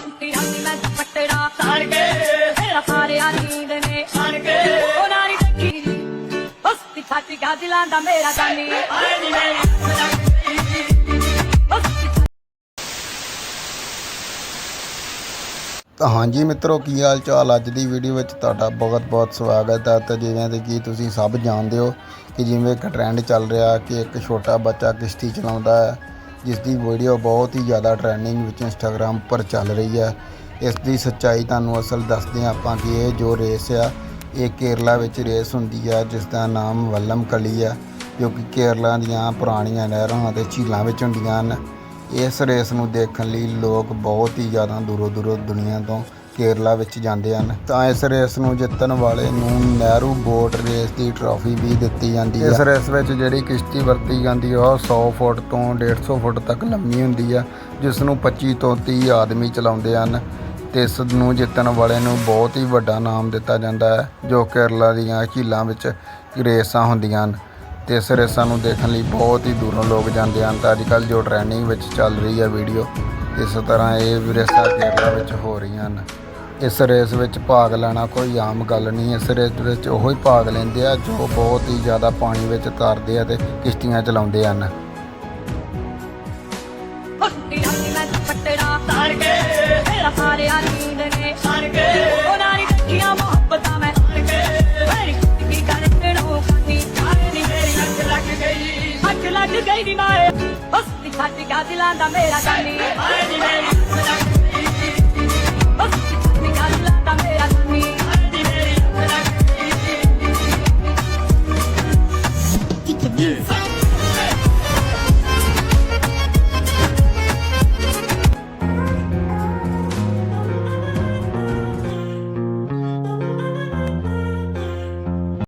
ਕੁੱਤੀ ਰਾਨੀ ਮੈਂ ਦੁਪੱਟੜਾ ਸੜ ਕੇ। ਮੇਰਾ ਸਾਰਿਆਂ ਨੀਂਦ ਨੇ ਸੜ ਕੇ। ਉਹਨਾਂ ਨੇ ਦੇਖੀ ਹਸਤੀ ਛਾਤੀ ਗਾ ਦਾ ਮੇਰਾ ਜਾਨੀ। ਆਏ ਨੀ ਮੇਰੀ ਤਾਂ ਹਾਂਜੀ ਮਿੱਤਰੋ, ਕੀ ਹਾਲ ਚਾਲ ਅੱਜ ਦੀ ਵੀਡੀਓ ਵਿੱਚ ਤੁਹਾਡਾ ਬਹੁਤ-ਬਹੁਤ ਸਵਾਗਤ ਹੈ। ਤਾਂ ਜਿਵੇਂ ਦੇ ਕਿ ਤੁਸੀਂ ਸਭ ਜਾਣਦੇ ਹੋ ਕਿ ਜਿਵੇਂ ਇੱਕ ਟ੍ਰੈਂਡ ਚੱਲ ਰਿਹਾ ਕਿ ਇੱਕ ਛੋਟਾ ਬੱਚਾ ਕਿਸ਼ਤੀ ਚਲਾਉਂਦਾ ਹੈ ਜਿਸ ਦੀ ਵੀਡੀਓ ਬਹੁਤ ਹੀ ਜ਼ਿਆਦਾ ਟ੍ਰੈਂਡਿੰਗ ਵਿੱਚ ਇੰਸਟਾਗ੍ਰam ਉੱਪਰ ਚੱਲ ਰਹੀ ਹੈ। ਇਸ ਦੀ ਸੱਚਾਈ ਤੁਹਾਨੂੰ ਅਸਲ ਦੱਸਦੇ ਹਾਂ ਆਪਾਂ ਕਿ ਇਹ ਜੋ ਰੇਸ ਆ, ਇਹ ਕੇਰਲਾ ਵਿੱਚ ਰੇਸ ਹੁੰਦੀ ਹੈ ਜਿਸ ਦਾ ਨਾਮ ਵੱਲਮ ਕਲੀ ਹੈ ਜੋ ਕਿ ਕੇਰਲਾ ਦੀਆਂ ਪੁਰਾਣੀਆਂ ਨਹਿਰਾਂ ਅਤੇ ਝੀਲਾਂ ਵਿੱਚ ਹੁੰਦੀਆਂ ਹਨ। ਇਸ ਰੇਸ ਨੂੰ ਦੇਖਣ ਲਈ ਲੋਕ ਬਹੁਤ ਹੀ ਜ਼ਿਆਦਾ ਦੂਰੋਂ ਦੂਰੋਂ ਦੁਨੀਆ ਤੋਂ ਕੇਰਲਾ ਵਿੱਚ ਜਾਂਦੇ ਹਨ, ਤਾਂ ਇਸ ਰੇਸ ਨੂੰ ਜਿੱਤਣ ਵਾਲੇ ਨੂੰ ਨਹਿਰੂ ਬੋਟ ਰੇਸ ਦੀ ਟਰਾਫੀ ਵੀ ਦਿੱਤੀ ਜਾਂਦੀ ਹੈ। ਇਸ ਰੇਸ ਵਿੱਚ ਜਿਹੜੀ ਕਿਸ਼ਤੀ ਵਰਤੀ ਜਾਂਦੀ ਹੈ, ਉਹ 100 ਫੁੱਟ ਤੋਂ 150 ਫੁੱਟ ਤੱਕ ਲੰਮੀ ਹੁੰਦੀ ਹੈ, ਜਿਸ ਨੂੰ 25 ਤੋਂ 30 ਆਦਮੀ ਚਲਾਉਂਦੇ ਹਨ। ਤੇ ਇਸ ਨੂੰ ਜਿੱਤਣ ਵਾਲੇ ਨੂੰ ਬਹੁਤ ਹੀ ਵੱਡਾ ਨਾਮ ਦਿੱਤਾ ਜਾਂਦਾ ਹੈ, ਜੋ ਕੇਰਲਾ ਦੀਆਂ ਝੀਲਾਂ ਵਿੱਚ ਰੇਸਾਂ ਹੁੰਦੀਆਂ ਹਨ। ਤੇ ਇਸ ਰੇਸਾਂ ਨੂੰ ਦੇਖਣ ਲਈ ਬਹੁਤ ਹੀ ਦੂਰੋਂ ਲੋਕ ਜਾਂਦੇ ਹਨ। ਤਾਂ ਅੱਜ ਕੱਲ੍ਹ ਜੋ ਟ੍ਰੈਂਡਿੰਗ ਵਿੱਚ ਚੱਲ ਰਹੀ ਹੈ ਵੀਡੀਓ, ਇਸ ਤਰ੍ਹਾਂ ਇਹ ਰੇਸਾਂ ਕੇਰਲਾ ਵਿੱਚ ਹੋ ਰਹੀਆਂ ਹਨ। ਇਸ ਰੇਸ ਵਿੱਚ ਭਾਗ ਲੈਣਾ ਕੋਈ ਆਮ ਗੱਲ ਨਹੀਂ। ਇਸ ਰੇਸ ਵਿੱਚ ਉਹੀ ਭਾਗ ਲੈਂਦੇ ਆ ਜੋ ਬਹੁਤ ਹੀ ਜ਼ਿਆਦਾ ਪਾਣੀ ਵਿੱਚ ਤਰਦੇ ਆ ਤੇ ਕਿਸ਼ਤੀਆਂ ਚਲਾਉਂਦੇ ਹਨ। ਲੱਗ ਗਈ। ਅੱਗ ਲੱਗ ਗਈ ਨੀ ਮਾਏ। ਹਸਤੀ ਛਾਤੀ ਗਾ ਦਿਲਾਂ ਦਾ ਮੇਰਾ ਜਾਨੀ। ਆਏ ਨੀ ਮੇਰੀ Yes.